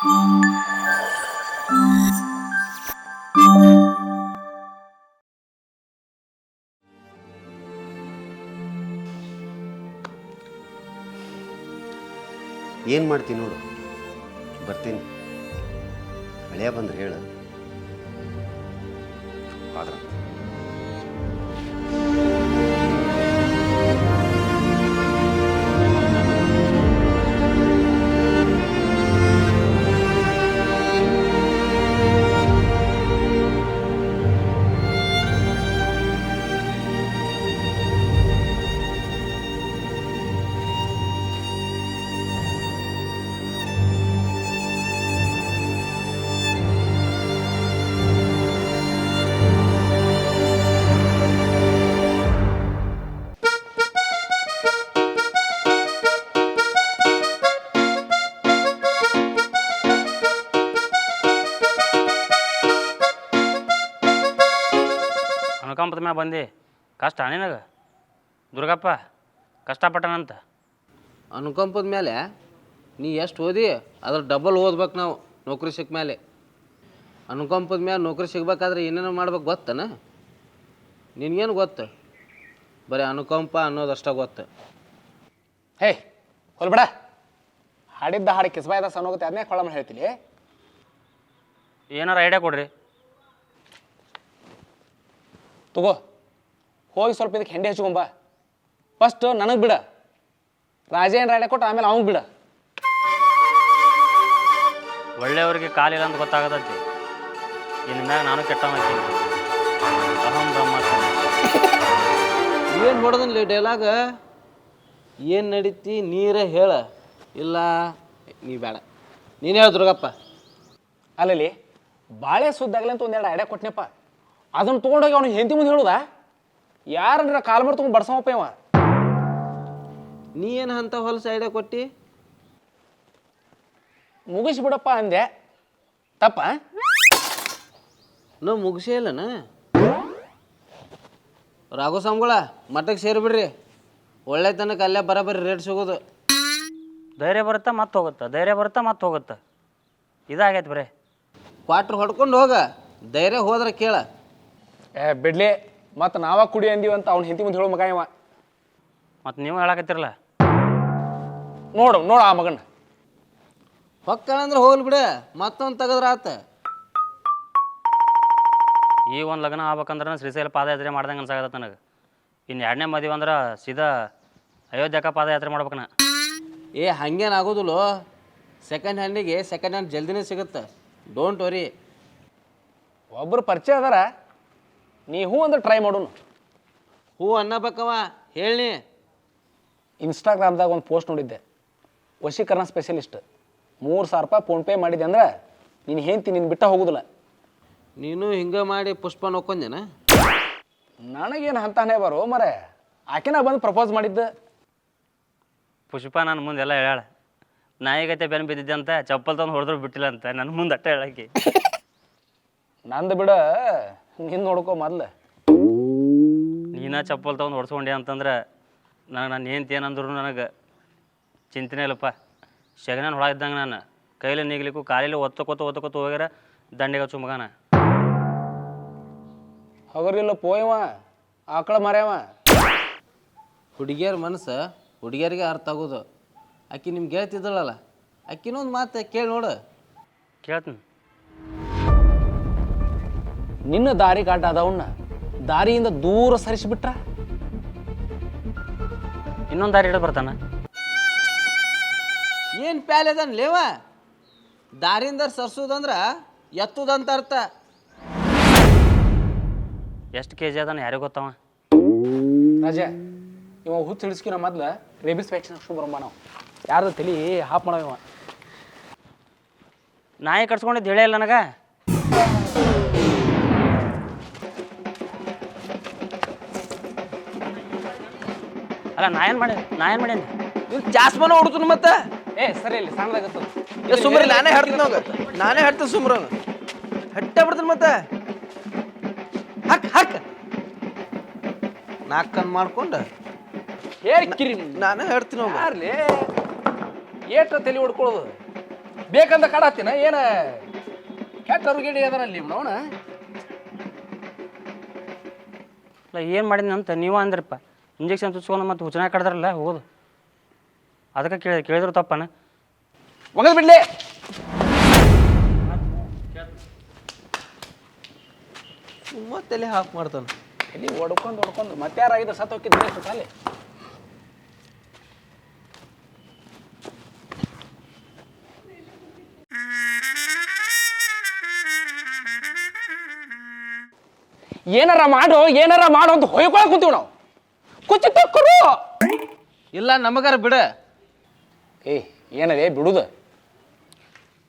ಏನು ಮಾಡ್ತೀನಿ ನೋಡು? ಬರ್ತೀನಿ. ಹಳೆಯ ಬಂದ್ರೆ ಹೇಳು. ಅನುಕಂಪದ ಬಂದೆ. ಕಷ್ಟ ನಿನಗೆ. ದುರ್ಗಪ್ಪ ಕಷ್ಟಪಟ್ಟನಂತ. ಅನುಕಂಪದ ಮೇಲೆ ನೀ ಎಷ್ಟು ಓದಿ ಅದ್ರ ಡಬಲ್ ಓದ್ಬೇಕು ನಾವು ನೌಕರಿ ಸಿಕ್ಕ ಮೇಲೆ ಅನುಕಂಪದ ಮೇಲೆ ನೌಕರಿ ಸಿಗ್ಬೇಕಾದ್ರೆ ಏನೇನೋ ಮಾಡ್ಬೇಕು ಗೊತ್ತನ? ನಿನಗೇನು ಗೊತ್ತು? ಬರೀ ಅನುಕಂಪ ಅನ್ನೋದಷ್ಟ ಗೊತ್ತು. ಹೇ ಹೊಲ್ಬೇಡ. ಹಾಡಿದ್ದ ಹಾಡು ಕಿಸ್ಬಾಯ್ದ ಸಣ್ಣೋಗುತ್ತೆ ಅದನ್ನೇ ಕೊಳ್ಳ ಹೇಳ್ತೀನಿ. ಏನಾರು ಐಡಿಯಾ ಕೊಡ್ರಿ. ತಗೋ ಹೋಗಿ ಸ್ವಲ್ಪ ಇದಕ್ಕೆ ಹೆಂಡೆ ಹಚ್ಕೊಂಬ ಫಸ್ಟ್ ನನಗೆ ಬಿಡ. ರಾಜೇನ್ ರಾಡೆ ಕೊಟ್ಟು ಆಮೇಲೆ ಅವ್ನಿಗೆ ಬಿಡ. ಒಳ್ಳೆಯವ್ರಿಗೆ ಕಾಲಿಲ್ಲ ಅಂತ ಗೊತ್ತಾಗದಂತೆ ಇನ್ನು ಮ್ಯಾಗ ನಾನು ಕೆಟ್ಟ ಮಾಡ್ತೀನಿ ಅಹಂ ಬ್ರಹ್ಮಾಸ್ಮಿ. ಏನು ಹೊಡೆದನ್ಲಿ ಡೈಲಾಗ ಏನು ನಡೀತಿ? ನೀರೇ ಹೇಳ. ಇಲ್ಲ ನೀ ಬೇಡ. ನೀನು ಹೇಳ ದುರ್ಗಪ್ಪ. ಅಲ್ಲಲ್ಲಿ ಬಾಳೆ ಸುದ್ದಾಗಲಿ ಅಂತ ಒಂದೆರಡು ಐಡಿಯಾ ಕೊಟ್ಟನಪ್ಪ ಅದನ್ನು ತೊಗೊಂಡೋಗಿ ಅವ್ನಿಗೆ ಹೆಂಡತಿ ಮುಂದೆ ಹೇಳುದ? ಯಾರನ್ನ ಕಾಲ್ ಮಾಡಿ ತೊಗೊಂಡು ಬಡ್ಸವಪ್ಪ ಇವ? ನೀ ಏನು ಅಂತ ಹೊಲಸ ಐಡ ಕೊಟ್ಟಿ? ಮುಗಿಸ್ಬಿಡಪ್ಪ ಅಂದೆ. ತಪ್ಪ? ನಾವು ಮುಗಿಸೇ ಇಲ್ಲನ? ರಾಘು ಸ್ವಾಮಿಗಳ ಮಠಕ್ಕೆ ಸೇರಿಬಿಡ್ರಿ. ಒಳ್ಳೆ ತನಕ ಅಲ್ಲೇ ಬರೋಬ್ಬರಿ ರೇಟ್ ಸಿಗೋದು. ಧೈರ್ಯ ಬರುತ್ತಾ ಮತ್ತೆ ಹೋಗುತ್ತೆ? ಧೈರ್ಯ ಬರುತ್ತಾ ಮತ್ತೆ ಹೋಗುತ್ತೆ? ಇದಾಗೈತೆ ಬರೀ. ಕ್ವಾಟ್ರ್ ಹೊಡ್ಕೊಂಡು ಹೋಗ. ಧೈರ್ಯ ಹೋದ್ರೆ ಕೇಳ. ಏ ಬಿಡ್ಲಿ ಮತ್ತು ನಾವ ಕುಡಿ ಅಂದೀವಿ ಅಂತ ಅವ್ನ ಹೆಂಡತಿ ಮುಂದೆ ಹೇಳೋ ಮಗ ಇವ. ಮತ್ತು ನೀವು ಹೇಳಕತ್ತಿರಲ್ಲ? ನೋಡು ನೋಡು ಆ ಮಗನ ಹೊಕ್ಕಳಂದ್ರೆ ಹೋಗ್ಲಿ ಬಿಡ ಮತ್ತೊಂದು ತೆಗದ್ರ ಆತ. ಈ ಒಂದು ಲಗ್ನ ಆಗ್ಬೇಕಂದ್ರೆ ಶ್ರೀಶೈಲ ಪಾದಯಾತ್ರೆ ಮಾಡ್ದಂಗೆ ಅನ್ಸಾಗತ್ತೆ ನನಗೆ. ಇನ್ನು ಎರಡನೇ ಮದುವೆ ಅಂದ್ರೆ ಸೀದಾ ಅಯೋಧ್ಯಕ ಪಾದಯಾತ್ರೆ ಮಾಡ್ಬೇಕು ನಾ ಏ ಹಂಗೇನು ಆಗೋದಿಲ್ಲ. ಸೆಕೆಂಡ್ ಹ್ಯಾಂಡಿಗೆ ಸೆಕೆಂಡ್ ಹ್ಯಾಂಡ್ ಜಲ್ದಿನೇ ಸಿಗುತ್ತೆ. ಡೋಂಟ್ ವರಿ ಒಬ್ಬರು ಪರಿಚಯ ಅದಾರ? ನೀ ಹೂ ಅಂದ್ರೆ ಟ್ರೈ ಮಾಡೋಣ ಹೂ ಅನ್ನಬೇಕವ ಹೇಳಿ ಇನ್ಸ್ಟಾಗ್ರಾಮ್ದಾಗ ಒಂದು ಪೋಸ್ಟ್ ನೋಡಿದ್ದೆ. ವಶೀಕರಣ ಸ್ಪೆಷಲಿಸ್ಟ್ ಮೂರು ಸಾವಿರ ರೂಪಾಯಿ ಫೋನ್ಪೇ ಮಾಡಿದೆ ಅಂದ್ರೆ ನೀನು ಹೆಂಡ್ತಿ ನಿನ್ನ ಬಿಟ್ಟ ಹೋಗುದಿಲ್ಲ. ನೀನು ಹಿಂಗೆ ಮಾಡಿ ಪುಷ್ಪ ನೋಡ್ಕೊಂದೇನ ನನಗೇನು ಅಂತಾನೆ ಬರೋ ಮರೆ. ಆಕೆನ ಬಂದು ಪ್ರಪೋಸ್ ಮಾಡಿದ್ದೆ. ಪುಷ್ಪ ನನ್ನ ಮುಂದೆ ಎಲ್ಲ ಹೇಳ ನಾಯಿಗತೆ ಬೆನ್ ಬಿದ್ದಿದ್ದೆ ಅಂತ ಚಪ್ಪಲ್ ತಂದು ಹೊಡೆದ್ರು ಬಿಟ್ಟಿಲ್ಲ ಅಂತ ನನ್ನ ಮುಂದೆ ಅಟ್ಟ ಹೇಳಕ್ಕೆ. ನಂದು ಬಿಡ. ನಿನ್ನ ನೋಡ್ಕೊ ಮೊದ್ಲು. ನೀನ ಚಪ್ಪಲ್ ತಗೊಂಡು ಹೊಡ್ಸ್ಕೊಂಡೆ ಅಂತಂದ್ರೆ ನಾನು ನಾನು ಏನು ಏನಂದ್ರು ನನಗೆ ಚಿಂತನೆ ಇಲ್ಲಪ್ಪ. ಶಗನ ಹೊಳ ಇದ್ದಂಗೆ ನಾನು. ಕೈಲಿ ನೀಗ್ಲಿಕ್ಕೂ ಕಾಲಿಲಿ ಒತ್ತಕೋತ ಒತ್ತಕೋತ ಹೋಗ್ಯಾರ ದಂಡೆಗೆ ಹಚ್ಚು ಮಗನ. ಹಗರಿಲ್ಲ ಪೋಯವ ಆಕಳ ಮರ್ಯಾವ. ಹುಡುಗಿಯರ ಮನಸ್ಸು ಹುಡುಗಿಯರಿಗೆ ಅರ್ಥ ಆಗೋದು. ಆಕಿ ನಿಮ್ಗೆ ಹೇಳ್ತಿದ್ದಳಲ್ಲ. ಒಂದು ಮಾತು ಕೇಳಿ ನೋಡು. ಕೇಳ್ತೀನಿ. ನಿನ್ನ ದಾರಿ ಕಾಟ ಅದವನ್ನ ದಾರಿಯಿಂದ ದೂರ ಸರಿಸಿಬಿಟ್ರ? ಇನ್ನೊಂದು ದಾರಿ ಹಿಡಿದು ಬರ್ತಾನ? ಏನು ಪ್ಯಾಲೆ ಅದನ್ ಲೇವ? ದಾರಿಯಿಂದ ಸರ್ಸೋದಂದ್ರ ಎತ್ತುದಂತ ಅರ್ಥ. ಎಷ್ಟು ಕೆ ಜಿ ಅದಾನ ಯಾರಿಗೂ ಗೊತ್ತವ? ರಾಜ ಇವ ಹುಚ್ಚು ಹಿಡಿಸ್ಕಿನ ಮೊದ್ಲು ರೇಬಿಸ್ ವ್ಯಾಕ್ಸಿನ್ ಹಾಕ್ಸ್ಕೊಂಡ್ ನಾವು. ಯಾರ್ದು ತಲಿ ಹಾಪ್ ಮಾಡವ ಇವ. ನಾಯಿ ಕಟ್ಸ್ಕೊಂಡಿದ್ದು ಹೇಳೇ ಇಲ್ಲ ನನಗೆ. ಅಲ್ಲ ನಾ ಏನು ಮಾಡಿ ನಾ ಏನು ಮಾಡೀನಿ ನೀವು ಜಾಸ್ಮಾನ ಹೊಡ್ತು ಮತ್ತೆ? ಏ ಸರಿ ಇಲ್ಲಿ ಸಣ್ಣದಾಗತ್ತ ಏ ಸುಮ್ರಿ ನಾನೇ ಹೇಳ್ತೀನಿ ಅವಾಗ ನಾನೇ ಹೇಳ್ತೀನಿ ಸುಮ್ರ. ಹಟ್ಟೆ ಬಿಡ್ತೀನಿ ಮತ್ತೆ. ಹಕ್ ಹಕ್. ನಾಲ್ಕನ್ ಮಾಡ್ಕೊಂಡು. ಹೇಳ್ಕಿರಿ ನಾನೇ. ಹೇಳ್ತೀನಿ ಅವಾಗ ಯಾರ್ಲಿ? ಏಟ ತಲೆ ಹೊಡ್ಕೊಳ್ಳೋದು ಬೇಕಂತ ಕಾಡತ್ತೀನ ಏನ? ಕೆಟ್ಟ ಗಿಡಿ ಅದರಲ್ಲಿ ನೋಣ ಅಲ್ಲ ಏನು ಮಾಡಿದ್ನಂತ ನೀವು ಅಂದ್ರಪ್ಪ. ಇಂಜೆಕ್ಷನ್ ಚುಚ್ಕೊಂಡು ಮತ್ತೆ ಹುಚ್ಚನ ಕಡದ್ರಲ್ಲ ಹೋಗೋದು. ಅದಕ್ಕೆ ಕೇಳಿ ಕೇಳಿದ್ರು ತಪ್ಪನ. ಒಗದ್ ಬಿಡ್ಲಿ. ಮತ್ತೆಲ್ಲಿ ಹಾಕಿ ಮಾಡ್ತಾನೆ. ಎಲ್ಲಿ ಹೊಡ್ಕೊಂಡು ಹೊಡ್ಕೊಂಡು ಮತ್ತೆ ಯಾರಾಗಿದ್ರೆ ಸತ್ತು ಹೋಗಿದ್ದೆ ಸಾಲಿ ಏನಾರ ಮಾಡೋ ಏನಾರ ಮಾಡು ಅಂತ ಹೊಯ್ಕೊಳಕ್ ಕುಂತೀವಿ ನಾವು. ಕುಚ್ಚಿ ತಕ್ಕರು ಇಲ್ಲ ನಮಗಾರ ಬಿಡ. ಏ ಏನದೇ ಬಿಡುದು.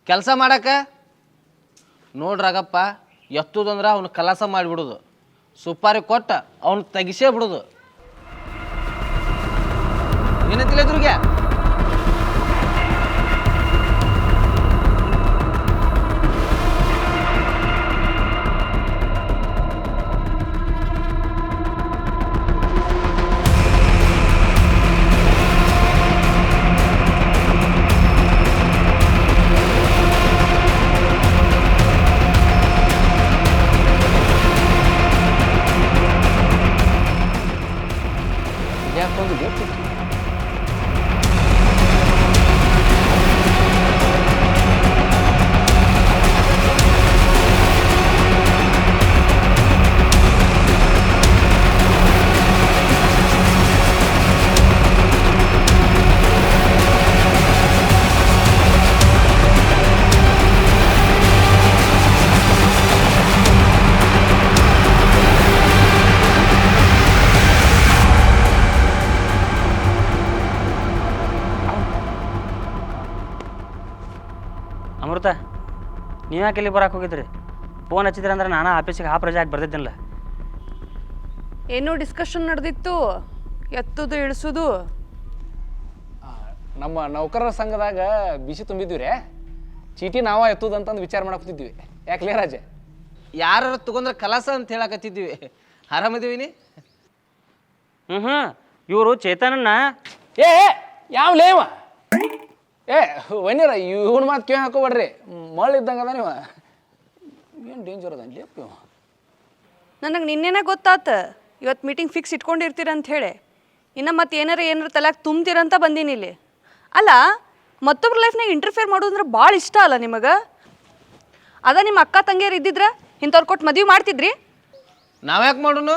ಕೆಲಸ ಮಾಡಕ? ನೋಡ್ರಾಗಪ್ಪ ಎತ್ತುದಂದ್ರೆ ಅವ್ನ ಕಲಾಸ ಮಾಡಿಬಿಡುದು. ಸುಪಾರಿ ಕೊಟ್ಟ ಅವ್ನ ತೆಗಿಸೇ ಬಿಡುದು. ಏನಂತಿಲ್ಲ ಎದುರಿಗೆ ಅಮೃತ ನೀವು ಯಾಕೆ ಇಲ್ಲಿ ಬರಕ್ಕೆ ಹೋಗಿದ್ರಿ? ಫೋನ್ ಹಚ್ಚಿದ್ರಿ ಅಂದ್ರೆ ನಾನು ಆಫೀಸಿಗೆ ಹಾಫ್ ರಜೆ ಹಾಕಿ ಬರ್ದಿದ್ದಿಲ್ಲ ಏನೋ ಡಿಸ್ಕಷನ್ ನಡೆದಿತ್ತು. ಎತ್ತುದು ಇಳಿಸುದು. ನಮ್ಮ ನೌಕರರ ಸಂಘದಾಗ ಬಿಸಿ ತುಂಬಿದ್ವಿ ರೀ ಚೀಟಿ ನಾವ ಎತ್ತುದು ಅಂತಂದು ವಿಚಾರ ಮಾಡಕ್ತಿದ್ವಿ ಯಾಕೆ ಲೇ ರಾಜ? ಯಾರು ತಗೊಂಡ್ರೆ ಕಲಾಸ ಅಂತ ಹೇಳಕತ್ತಿದ್ವಿ. ಆರಾಮದೀವಿನಿ? ಹ್ಞೂ ಹ್ಞೂ ಇವರು ಚೇತನನ್ನ ಏ ಯಾವ ಲೇವ? ಏ ವನ್ಯರ ಇವನ್ ಮಾತು ಕೇಳಿ ಹಾಕೋಬೇಡ್ರಿ. ಮಳ್ ಇದ್ದಂಗೆ ಅದ ನೀವು ಏನು ಡೇಂಜರ್ ಅದ ಲೇಪ್ ಇವ. ನನಗೆ ನಿನ್ನೆನೇ ಗೊತ್ತಾತ ಇವತ್ತು ಮೀಟಿಂಗ್ ಫಿಕ್ಸ್ ಇಟ್ಕೊಂಡಿರ್ತೀರ ಅಂತ ಹೇಳಿ. ಇನ್ನು ಮತ್ತೆ ಏನಾರ ಏನಾರ ತಲೆಗ್ ತುಂಬ್ತೀರಂತ ಬಂದೀನಿ ಇಲ್ಲಿ. ಅಲ್ಲ ಮತ್ತೊಬ್ರ ಲೈಫ್ನಾಗ ಇಂಟರ್ಫಿಯರ್ ಮಾಡೋದಂದ್ರೆ ಭಾಳ ಇಷ್ಟ ಅಲ್ಲ ನಿಮಗೆ? ಅದ ನಿಮ್ಮ ಅಕ್ಕ ತಂಗಿಯರು ಇದ್ದಿದ್ರ ಇಂಥವ್ರು ಕೊಟ್ಟು ಮದುವೆ ಮಾಡ್ತಿದ್ರಿ? ನಾವ್ಯಾಕೆ ಮಾಡೋಣ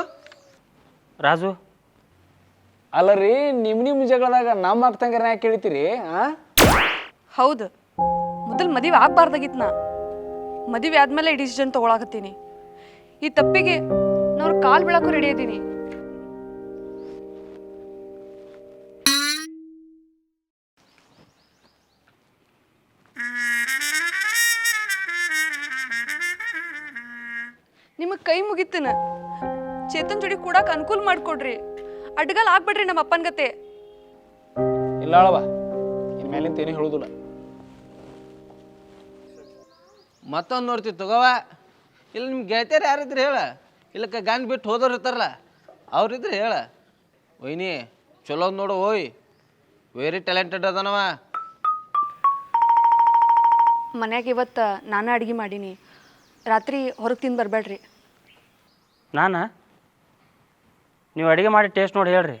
ರಾಜು. ಅಲ್ಲ ರೀ ನಿಮ್ಮ ನಿಮ್ಮ ಜಗಳದಾಗ ನಮ್ಮ ಅಕ್ಕ ತಂಗಾರ ಯಾಕೆ ಕೇಳ್ತೀರಿ ಆ? ಹೌದು. ಮೊದಲು ಮದುವೆ ಆಗ್ಬಾರ್ದಾಗಿತ್ತು ನಾ. ಮದುವೆ ಆದ್ಮೇಲೆ ಈ ಡಿಸಿಷನ್ ತೊಗೊಳಕತ್ತೀನಿ. ಈ ತಪ್ಪಿಗೆ ನಾನು ಕಾಲು ಬೀಳಕ್ಕೂ ರೆಡಿ ಅದೀನಿ ನಿಮಗೆ ಕೈ ಮುಗಿತನ ಚೇತನ್ ಜೋಡಿ ಕೂಡಕ್ಕೆ ಅನುಕೂಲ ಮಾಡ್ಕೊಡ್ರಿ. ಅಡ್ಗಲ್ ಆಗ್ಬೇಡ್ರಿ ನಮ್ಮ ಅಪ್ಪನ ಗತೆ. ಇಲ್ಲ ಅಳವ. ಇನ್ ಮೇಲಿಂತ ಏನೂ ಹೇಳುದಿಲ್ಲ. ಮತ್ತೊಂದು ನೋಡ್ತೀವಿ ತಗೋವ. ಇಲ್ಲ ನಿಮ್ಮ ಗೆಳತಿಯರು ಯಾರಿದ್ರು ಹೇಳ. ಕ ಗಾಂದಿ ಬಿಟ್ಟು ಹೋದವ್ರು ಇರ್ತಾರಲ್ಲ ಅವ್ರಿದ್ರೆ ಹೇಳ. ಒಯ್ನಿ ಚಲೋ ನೋಡು ಓಯ್. ವೆರಿ ಟ್ಯಾಲೆಂಟೆಡ್ ಅದನವ. ಮನ್ಯಾಗ ಇವತ್ತು ನಾನೇ ಅಡುಗೆ ಮಾಡೀನಿ. ರಾತ್ರಿ ಹೊರಗೆ ತಿಂದು ಬರಬೇಡ್ರಿ ನಾನು? ನೀವು ಅಡುಗೆ ಮಾಡಿ ಟೇಸ್ಟ್ ನೋಡಿ ಹೇಳ್ರಿ.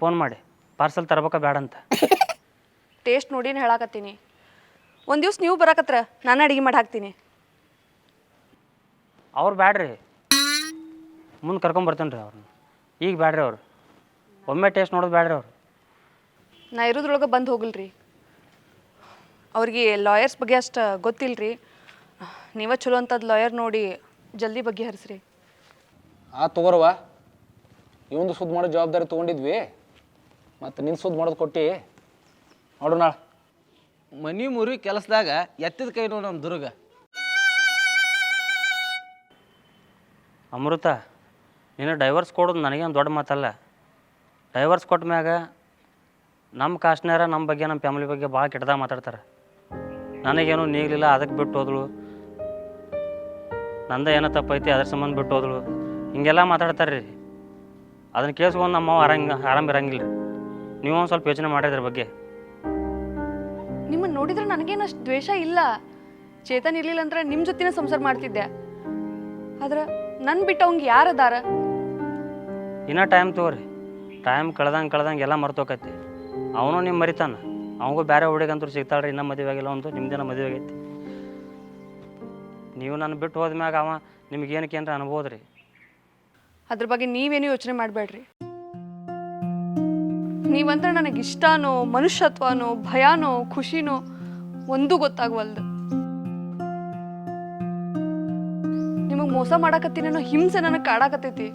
ಫೋನ್ ಮಾಡಿ. ಪಾರ್ಸಲ್ ತರ್ಬೇಕಾ ಬೇಡ ಅಂತ ಟೇಸ್ಟ್ ನೋಡಿನ ಹೇಳಾಕತ್ತೀನಿ. ಒಂದು ದಿವ್ಸ ನೀವು ಬರಾಕತ್ರ ನಾನು ಅಡಿಗೆ ಮಾಡಿ ಹಾಕ್ತೀನಿ. ಅವ್ರು ಬ್ಯಾಡ್ರಿ. ಮುಂದೆ ಕರ್ಕೊಂಬರ್ತೇನೆ ರೀ ಅವ್ರನ್ನ ಈಗ ಬ್ಯಾಡ್ರಿ ಅವ್ರು. ಒಮ್ಮೆ ಟೇಸ್ಟ್ ನೋಡೋದು ಬ್ಯಾಡ್ರಿ ಅವ್ರು. ನಾ ಇರೋದ್ರೊಳಗೆ ಬಂದು ಹೋಗಲ್ರಿ. ಅವ್ರಿಗೆ ಲಾಯರ್ಸ್ ಬಗ್ಗೆ ಅಷ್ಟು ಗೊತ್ತಿಲ್ಲರಿ ನೀವೇ ಚಲೋ ಅಂತದ್ ಲಾಯರ್ ನೋಡಿ ಜಲ್ದಿ ಬಗೆಹರಿಸ್ರಿ ಆ ತಗೋರವ ಇವಂದು ಸುದ್ದಿ ಮಾಡೋ ಜವಾಬ್ದಾರಿ ತೊಗೊಂಡಿದ್ವಿ. ಮತ್ತು ನಿನ್ನ ಸುದ್ದಿ ಮಾಡೋದು ಕೊಟ್ಟು. ನೋಡೋಣ ನಾಳೆ. ಮನಿ ಮುರಿ ಕೆಲಸದಾಗ ಎತ್ತಿದ ಕೈ ನೋಡು ನಮ್ಮ ದುರ್ಗ. ಅಮೃತ, ನೀನು ಡೈವರ್ಸ್ ಕೊಡೋದು ನನಗೇನು ದೊಡ್ಡ ಮಾತಲ್ಲ. ಡೈವರ್ಸ್ ಕೊಟ್ಟ ಮ್ಯಾಗ ನಮ್ಮ ಕಾಸ್ಟ್ನ್ಯಾರ ನಮ್ಮ ಬಗ್ಗೆ ನಮ್ಮ ಫ್ಯಾಮಿಲಿ ಬಗ್ಗೆ ಭಾಳ ಕೆಟ್ಟದಾಗ ಮಾತಾಡ್ತಾರೆ. ನನಗೇನು ನೀಗಲಿಲ್ಲ ಅದಕ್ಕೆ ಬಿಟ್ಟು ಹೋದಳು. ನಂದ ಏನೋ ತಪ್ಪೈತಿ, ಅದ್ರ ಸಂಬಂಧ ಬಿಟ್ಟು ಹೋದಳು. ಹಿಂಗೆಲ್ಲ ಮಾತಾಡ್ತಾರೆ ರೀ ಅದನ್ನು ಕೇಳಿಸ್ಕೊಂಡು ನಮ್ಮ ಆರಂಗ, ಆರಾಮ ಇರಂಗಿಲ್ಲ ರೀ ನೀವು ಸ್ವಲ್ಪ ಯೋಚನೆ ಮಾಡಿದ್ರ ಬಗ್ಗೆ. ನೋಡಿದ್ರೆ ನನಗೇನು ಅಷ್ಟು ದ್ವೇಷ ಇಲ್ಲ. ಚೇತನ್ ಇರ್ಲಿಲ್ಲ ಅಂದ್ರೆ ನಿಮ್ಮ ಜೊತೆನೇ ಸಂಸಾರ ಮಾಡ್ತಿದ್ದೆ. ಆದ್ರೆ ನನ್ನ ಬಿಟ್ಟು ಅವಂಗೆ ಯಾರದಾರ ಇನ್ನೂ ಟೈಮ್ ತಗೋರಿ. ಟೈಮ್ ಕಳ್ದಂಗೆ ಕಳ್ದಂಗೆ ಎಲ್ಲ ಮರ್ತೋಕೈತಿ ಅವನು ನಿಮ್ಮ ಮರಿತಾನ. ಅವಂಗೂ ಬೇರೆ ಹುಡುಗಂತೂ ಸಿಗ್ತಾಳ್ರಿ ಇನ್ನೂ ಮದ್ವೆ ಆಗಿಲ್ಲ ಒಂದು ನಿಮ್ದೇನ ಮದುವೆ ಆಗೈತಿ. ನೀವು ನನ್ನ ಬಿಟ್ಟು ಹೋದ್ಮ್ಯಾಗ ಅವ ನಿಮ್ಗೇನಕ್ಕೆ ಏನಕ್ಕೆ ಅನ್ಬೋದ್ರಿ? ಅದ್ರ ಬಗ್ಗೆ ನೀವೇನು ಯೋಚನೆ ಮಾಡಬೇಡ್ರಿ. ನೀವಂದ್ರೆ ನನಗೆ ಇಷ್ಟನೋ ಮನುಷ್ಯತ್ವನೋ, ಭಯನೋ, ಖುಷಿನೋ ಒಂದೂ ಗೊತ್ತಾಗವಲ್ದು. ನಿಮಗೆ ಮೋಸ ಮಾಡಾಕತ್ತೀನೋ ಹಿಂಸೆ ನನಗೆ ಕಾಡಾಕತ್ತೈತಿ.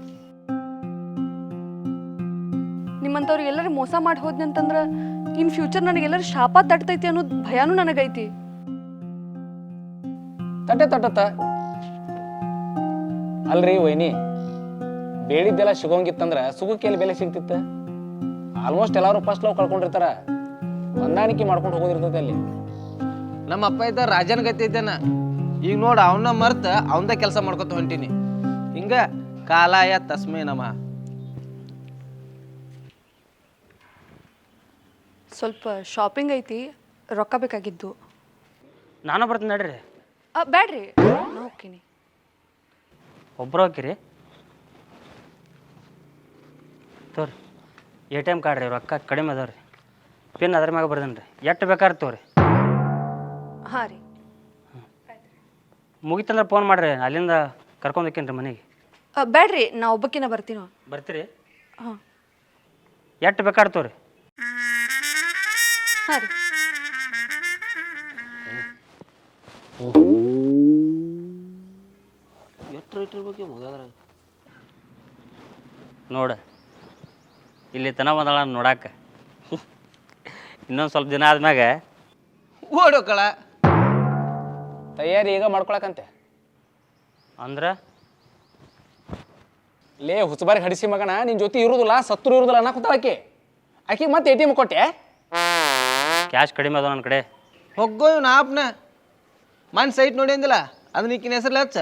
ನಿಮ್ಮಂಥವ್ರು ಎಲ್ಲರೂ ಮೋಸ ಮಾಡಿ ಹೋದ್ನಿ ಅಂತಂದ್ರೆ ಇನ್ ಫ್ಯೂಚರ್ ನನಗೆ ಎಲ್ಲರೂ ಶಾಪ ತಟ್ತೈತಿ ಅನ್ನೋದು ಭಯನೂ ನನಗೈತಿ. ತಟ್ಟೆ ತಟ್ಟತ್ತ ಅಲ್ರಿ ವೈನಿ, ಬೇಡಿದ್ದೆಲ್ಲ ಸಿಗೋಂಗಿತ್ತಂದ್ರ ಸುಗಕ್ಕೆ ಎಲ್ಲಿ ಬೆಲೆ ಸಿಗ್ತಿತ್ತ? ಆಲ್ಮೋಸ್ಟ್ ಎಲ್ಲರೂ ಫಸ್ಟ್ ಲವ್ ಕಳ್ಕೊಂಡಿರ್ತಾರ. ಹೊಂದಾಣಿಕೆ ಮಾಡ್ಕೊಂಡು ಹೋಗೋದಿರ್ತದೆ ಅಲ್ಲಿ. ನಮ್ಮ ಅಪ್ಪ ಇದ್ದ ರಾಜನ್ ಗತಿ ಇದ್ದಾನ? ಈಗ ನೋಡ ಅವನ ಮರ್ತ ಅವಂದ ಕೆಲಸ ಮಾಡ್ಕೊತ ಹೊಂಟೀನಿ. ಹಿಂಗ ಕಾಲಾಯ ತಸ್ಮೇ ನಮ. ಸ್ವಲ್ಪ ಶಾಪಿಂಗ್ ಐತಿ ರೊಕ್ಕ ಬೇಕಾಗಿದ್ದು. ನಾನು ಬರ್ತೀನಿ ನಡ್ರಿ. ಆ, ಬ್ಯಾಡ್ರಿ. ನಾ ಹೋಗ್ತೀನಿ. ಒಬ್ರು ಹೋಗಿರಿ. ತೋರಿ. ಎ ಟಿ ಎಂ ಕಾರ್ಡ್ ರೀ ರೊಕ್ಕ ಕಡಿಮೆ ಅದಾವ ರೀ. ಪಿನ್ ಅದ್ರ ಮ್ಯಾಗ ಬರ್ದೇನೆ ರೀ. ಎಷ್ಟು ಬೇಕಾದ್ರೆ ತೋರಿ ಹಾಂ ರೀ. ಮುಗಿತಂದ್ರೆ ಫೋನ್ ಮಾಡಿರಿ ಅಲ್ಲಿಂದ ಕರ್ಕೊಂಡು ಹೋಕ್ಕೇನಿ ರೀ ಮನೆಗೆ. ಅ, ಬೇಡ್ರಿ ನಾ ಒಬ್ಬಕ್ಕಿನ ಬರ್ತೀನೋ ಬರ್ತೀರಿ? ಹಾಂ. ಎಷ್ಟು ಬೇಕಾದ್ರೆ ತೋರಿ ಹಾಂ ರೀ. ಎಷ್ಟು ರೇಟ್ ಇರ್ಬೇಕು ಮುಗಾದ್ರ ನೋಡು. ಇಲ್ಲಿ ತನ ಬಂದಳ ನೋಡಾಕ. ಇನ್ನೊಂದು ಸ್ವಲ್ಪ ದಿನ ಆದ್ಮ್ಯಾಗ ಓಡೋಕಳ ತಯಾರಿ ಈಗ ಮಾಡ್ಕೊಳಕಂತೆ. ಅಂದ್ರೆ? ಲೇ ಹುಚ್ಚಬಾರಿ ಹಡಿಸಿ ಮಗನ ನಿನ್ ಜೊತೆ ಇರುದಿಲ್ಲ ಸತ್ರು ಇರುದಿಲ್ಲ ನಾ ಕೂತಾಳಕಿ ಆಕಿ. ಮತ್ತೆ ಎ ಟಿ ಎಂ ಕೊಟ್ಟೆ? ಕ್ಯಾಶ್ ಕಡಿಮೆ ಅದ ನನ್ನ ಕಡೆ. ಹೋಗೋ ಇವ್ನ ಆಪ್ನ. ಮನ್ ಸೈಟ್ ನೋಡಿ ಅಂದಿಲ್ಲ ಅದನ್ನ ಈಕಿನ ಹೆಸರು ಹಚ್ಚ.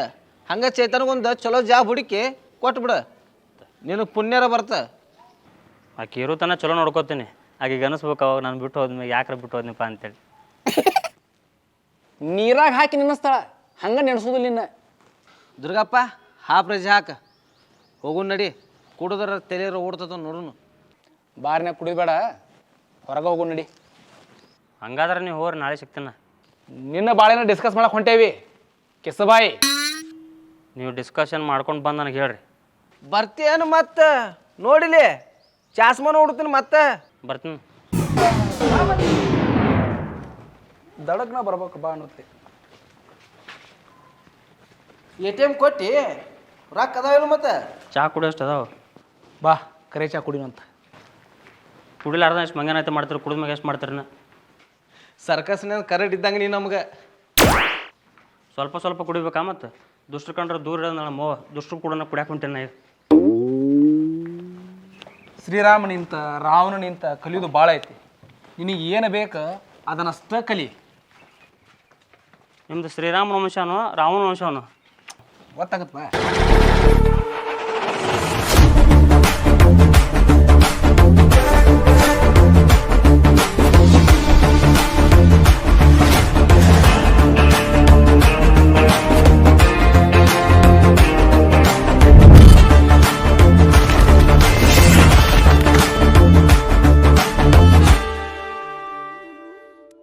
ಹಂಗ ಚೇತನಗೊಂದು ಚಲೋ ಜಾಬ್ ಹುಡುಕಿ ಕೊಟ್ಬಿಡ. ನಿನಗೆ ಪುಣ್ಯರ ಬರ್ತ. ಆಕೆ ಇರೋ ತನ ಚಲೋ ನೋಡ್ಕೋತೀನಿ. ಆಕೆಗೆ ಅನಿಸ್ಬೇಕು ಅವಾಗ ನಾನು ಬಿಟ್ಟು ಹೋದ್ಮೇಲೆ ಯಾಕ್ರ ಬಿಟ್ಟು ಹೋದ್ನಪ್ಪ ಅಂತೇಳಿ. ನೀರಾಗ ಹಾಕಿ ನೆನೆಸ್ತಾಳ ಹಂಗೆ ನೆನೆಸೋದಿಲ್ಲ ನಿನ್ನ. ದುರ್ಗಪ್ಪ ಹಾ ಪ್ರಜೆ ಹಾಕ. ಹೋಗು ನಡಿ ಕುಡಿದ್ರ ತಲೆಯರ ಓಡ್ತದ ನೋಡುನು. ಬಾರ್ನ್ಯಾಗ ಕುಡಿಬೇಡ ಹೊರಗೆ ಹೋಗು ನಡಿ. ಹಂಗಾದ್ರೆ ನೀವು ಹೋಗ್ರಿ ನಾಳೆ ಸಿಗ್ತೀನಿ. ನಿನ್ನ ಬಾಳೆನ ಡಿಸ್ಕಸ್ ಮಾಡಕ್ ಹೊಂಟೇವಿ. ಕೆಸಬಾಯಿ ನೀವು ಡಿಸ್ಕಷನ್ ಮಾಡ್ಕೊಂಡು ಬಂದ ನನಗೆ ಹೇಳ್ರಿ. ಬರ್ತೀಯೇನು ಮತ್ತೆ? ನೋಡಿಲಿ. ಚಾಸ್ಮಾನ ಹುಡ್ತೀನಿ ಮತ್ತೆ. ಬರ್ತೀನಿ. ದಡಗ್ನ ಬರ್ಬೇಕು ಬಾ ಅನ್ನತ್ತೆ. ಎ ಟಿ ಎಂ ಕೊಟ್ಟು? ರೊಕ್ಕ ಇಲ್ಲ ಮತ್ತೆ? ಚಹಾ ಕುಡಿಯೋಷ್ಟು ಅದಾವ. ಬಾ ಕರೆ ಚಾ ಕುಡಿನಂತ ಕುಡಿಲಾರ್ದ ಎಷ್ಟು ಮಂಗನೈತೆ ಮಾಡ್ತೀರಿ ಕುಡಿದ್ಮ್ಯಾಗ ಎಷ್ಟು ಮಾಡ್ತೀರಿ ಸರ್ಕಸ್ನ ಕರೆಕ್ಟ್ ಇದ್ದಂಗೆ ನೀ ನಮ್ಗೆ. ಸ್ವಲ್ಪ ಸ್ವಲ್ಪ ಕುಡಿಬೇಕಾ ಮತ್ತೆ? ದುಷ್ಟ್ರು ಕಂಡ್ರೆ ದೂರ ಇರೋದು ನಮ್ಮ ಮೋ ದುಷ್ಟ್ರು ಕೂಡ ಕುಡಿಯಾಕ ಹೊಂಟೇನೆ ಶ್ರೀರಾಮ ನಿಂತ ರಾವಣ ನಿಂತ ಕಲಿಯೋದು ಭಾಳ ಐತಿ. ನಿನಗೆ ಏನು ಬೇಕು ಅದನ್ನಷ್ಟ ಕಲಿ. ನಿಮ್ದು ಶ್ರೀರಾಮನ ವಂಶನೋ ರಾವಣ ವಂಶನೋ? ಗೊತ್ತಾಗತ್ತ? ಬಾ